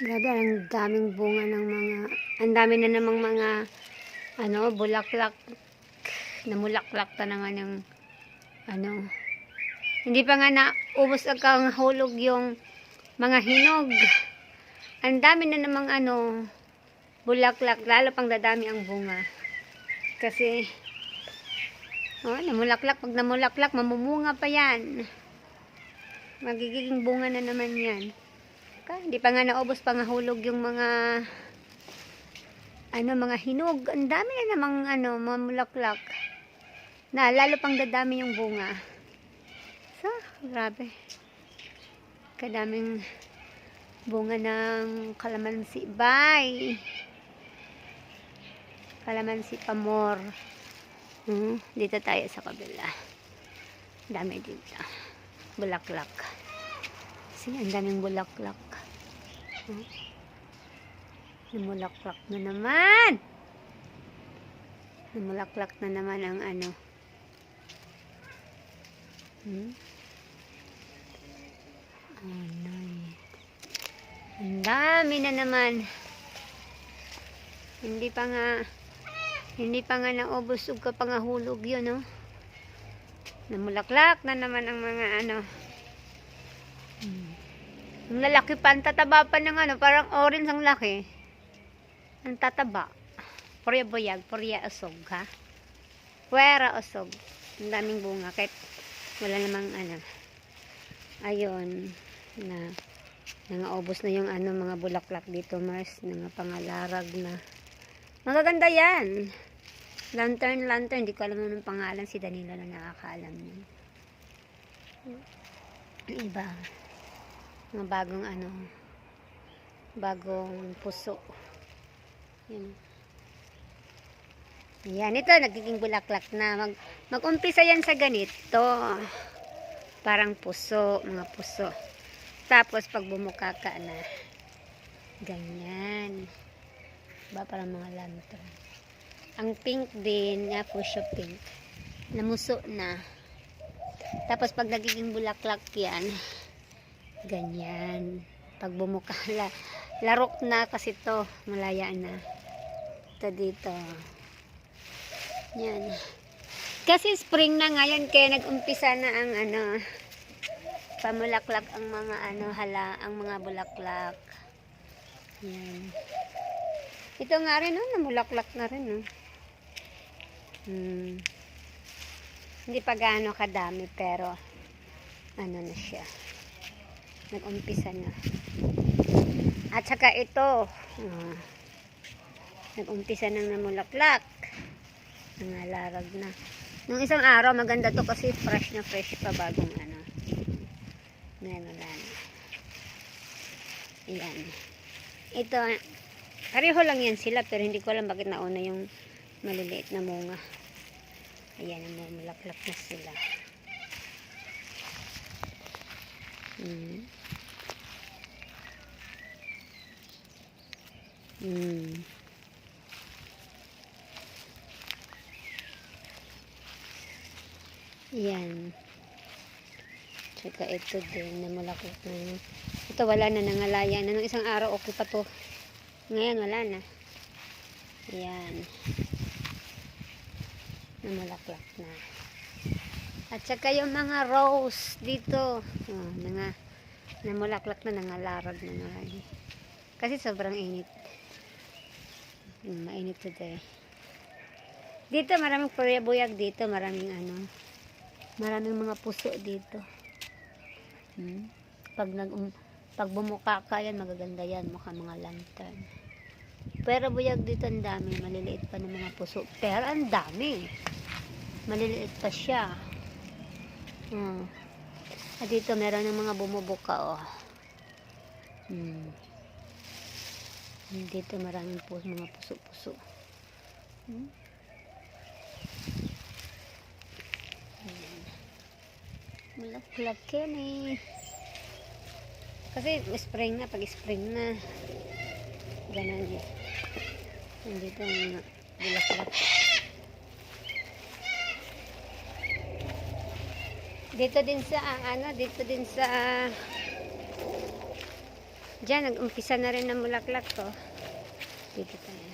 Grabe, ang daming bunga ng mga, ang dami na namang mga, ano, bulaklak, namulaklak ta na nga ng, ano, hindi pa nga naubos ang hulog yung mga hinog. Ang dami na namang, ano, bulaklak, lalo pang dadami ang bunga. Kasi, oh, namulaklak, pag namulaklak, mamumunga pa yan. Magiging bunga na naman yan. Ka, hindi pa nga naubos pa nga hulog yung mga ano mga hinog. Ang dami na namang ano, mamulaklak. Na lalo pang dadami yung bunga. So, grabe. Kadaming bunga ng kalamansi. Bye! Kalamansi pamor. Hmm, dito tayo sa kabila. Dami dito. Bulaklak. Kasi ang daming bulaklak. Hmm? Namulaklak na naman. Namulaklak na naman ang ano. Hmm? Anay. Ang dami na naman. Hindi pa nga hindi pa nga naubos ug ka pangahulog yun, no? Namulaklak na naman ang mga ano. Hmm. Lalaki pa, ang tataba pa ng ano, parang orange ang laki. Ang tataba. Purya buyag, purya usog, ha? Puwera usog. Ang daming bunga, kahit wala namang ano. Ayun, na nangaubos na yung ano, mga bulaklak dito, Mars. Mga pangalarag na. Magaganda yan. Lantern, lantern. Hindi ko alam anong pangalan. Si Danilo na nakakaalam yun. Iba. Mga bagong ano. Bagong puso. Yan. Yan. Ito, nagiging bulaklak na. Mag, mag-umpisa yan sa ganito. Parang puso. Mga puso. Tapos, pag bumuka ka na, ganyan. Ba, parang mga lantern. Ang pink din, nga fuchsia pink. Namuso na. Tapos pag nagiging bulaklak yan, ganyan. Pag bumuka, la, larok na kasi to, malaya na. Ito dito. Yan. Kasi spring na ngayon, kaya nag-umpisa na ang ano, pamulaklak ang mga ano, hala, ang mga bulaklak. Yan. Ito nga rin, oh, namulaklak na rin, oh. Hmm. Hindi pa gaano kadami, pero ano na siya. Nag-umpisa na. At saka ito, ah, nag-umpisa nang namulaklak. Nangalarag na. Nung isang araw, maganda to kasi fresh na fresh pa bagong ano. Ngayon wala na. Ayan. Ito, Pareho lang yan sila pero hindi ko alam bakit nauna yung maliliit na munga. Ayan, namumulaklak na sila. Hmm. Hmm. Yan. Tsaka ito din, namulaklak na yun. Ito wala na, nangalaya na. Nung isang araw, okay pa to. Ngayon, wala na. Ayan. Namulaklak na. At saka yung mga rose dito. Oh, nanga, namulaklak na, nangalarag na nga. Kasi sobrang init. Hmm, mainit today. Dito, maraming buyag dito. Maraming ano. Maraming mga puso dito. Hmm. Pag nag um, pag bumuka ka yan, magaganda yan. Mukha mga lantern. Pero buyag dito ang dami. Maliliit pa ng mga puso. Pero ang dami. Maliliit pa siya. Hmm. At dito meron ng mga bumubuka oh. Hmm. Dito maraming po mga puso-puso. Hmm. Ayan. Malaklak yan eh. Kasi spring na, pag spring na, ganun din. Nandito ang bulaklak. Dito din sa, ah, ano, dito din sa Diyan, nag-umpisa na rin ng bulaklak to. Dito tayo.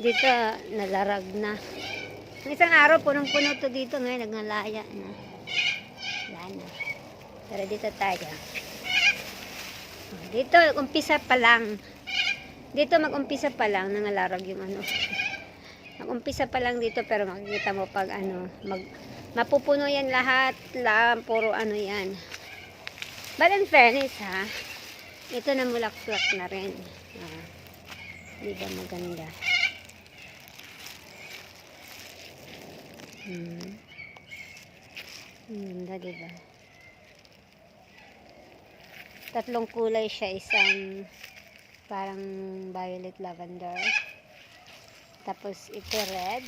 Dito, nalarag na. Ang isang araw, punong-puno to dito. Ngayon, nagngalaya na. Wala na. Pero dito tayo. Dito, umpisa pa lang. Dito, mag-umpisa pa lang. Nangalarag yung ano. Mag-umpisa pa lang dito, pero makikita mo pag ano, mag, mapupuno yan lahat. Lang, puro ano yan. But in fairness, ha, ito na mulaklak na rin. Ah, di ba maganda? Hmm. Ang Ganda, di? Tatlong kulay siya. Isang parang violet lavender. Tapos ito red.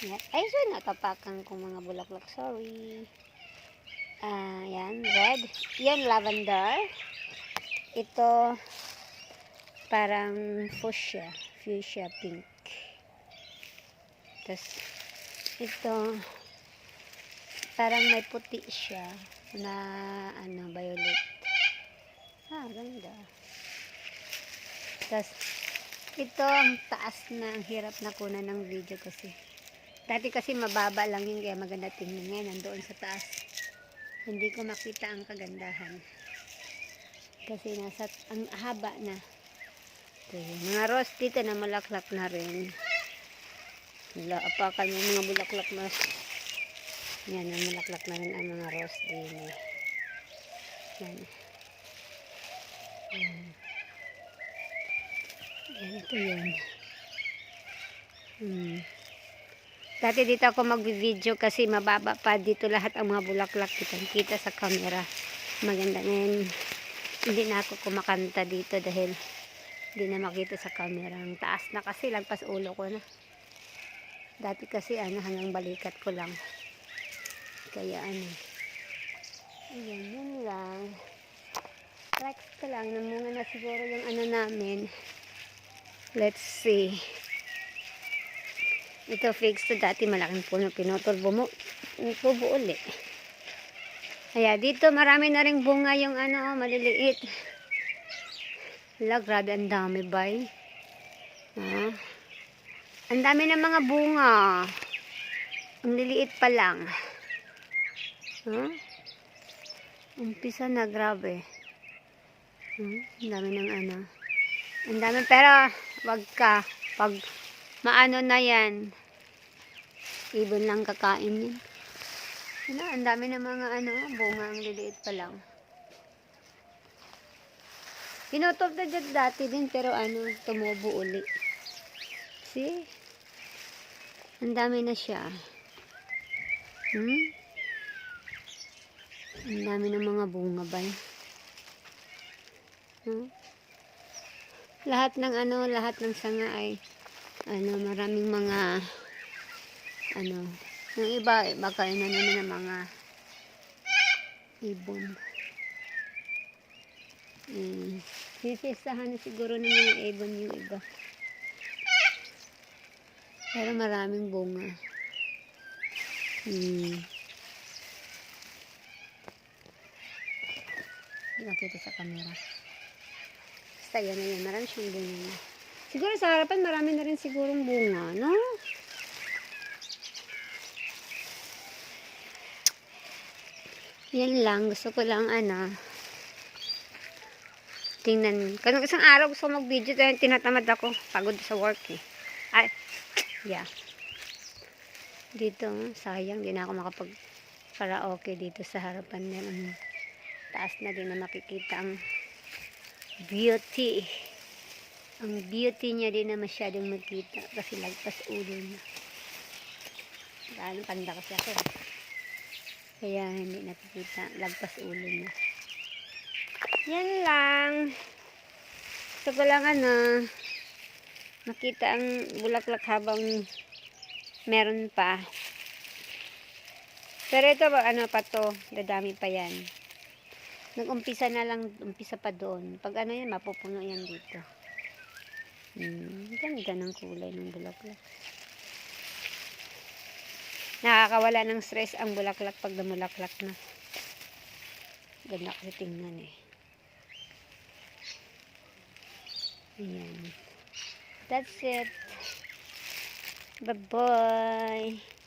Yan. Ay, so natapakan ko mga bulaklak. Sorry. Ah, yan, red. Yan, lavender. Ito, parang fuchsia. Fuchsia pink. Tapos, ito, parang may puti siya na, ano, violet. Ah, ganda. Tapos, ito ang taas na, ang hirap na kunan ng video kasi. Dati kasi mababa lang yun, kaya maganda tingnan. Ngayon, nandoon sa taas. Hindi ko makita ang kagandahan. Kasi nasa ang haba na. Okay. mga rose dito na malaklak na rin. Wala apakan mo mga bulaklak na yan ang malaklak na rin ang mga rose din. Yan. Yan. Yan ito yun. Hmm Dati dito ako mag-video kasi mababa pa dito lahat ang mga bulaklak kita kita sa camera. Maganda ngayon. Hindi na ako kumakanta dito dahil hindi na makita sa camera. Ang taas na kasi lagpas ulo ko na. Dati kasi ano hanggang balikat ko lang. Kaya ano. Ayan, yun lang. Flex ko lang. Namunga na siguro yung ano namin. Let's see. Ito fix to dati malaking puno pinotol bumo. Tubo uli. Kaya dito marami na ring bunga yung ano maliliit. Wala, grabe ang dami bay. Ah. Ang dami ng mga bunga. Ang liliit pa lang. Huh? Umpisa na, grabe. Hmm? Ang dami ng ano. Ang dami, pero wag ka. Pag maano na yan, ibon lang kakain yan. Ano, ang dami ng mga ano, bunga ang liliit pa lang. Pinutol na dyan dati din, pero ano, tumubo uli. See? Ang dami na siya. Hmm? Ang dami ng mga bunga ba? Hmm? Lahat ng ano, lahat ng sanga ay ano, maraming mga ano, yung iba, baka inano na ng mga ibon. Hmm. Sisisahan na siguro ng mga ibon yung iba. Pero maraming bunga. Hmm. Hindi nakita sa camera. Basta yan na yan. Marami siyang bunga. Siguro sa harapan marami na rin sigurong bunga, no? Yan lang. Gusto ko lang, ano, tingnan. Kanong isang araw gusto ko mag-video dahil tinatamad ako. Pagod sa work eh. Ay, yeah. Dito, sayang, di na ako makapag karaoke dito sa harapan niya. Ang taas na din na makikita ang beauty. Ang beauty niya din na masyadong makita kasi lagpas ulo na. Dahil panda kasi ako. Kaya hindi nakikita. Lagpas ulo na. Yan lang. Gusto ko lang ano, makita ang bulaklak habang meron pa. Pero ito ano pa to, dadami pa yan. Nag-umpisa na lang, umpisa pa doon. Pag ano yan, mapupuno yan dito. Hmm, ganda ng kulay ng bulaklak nakakawala ng stress ang bulaklak pag namulaklak na. Ganda kasi tingnan eh. Ayan. That's it. Bye bye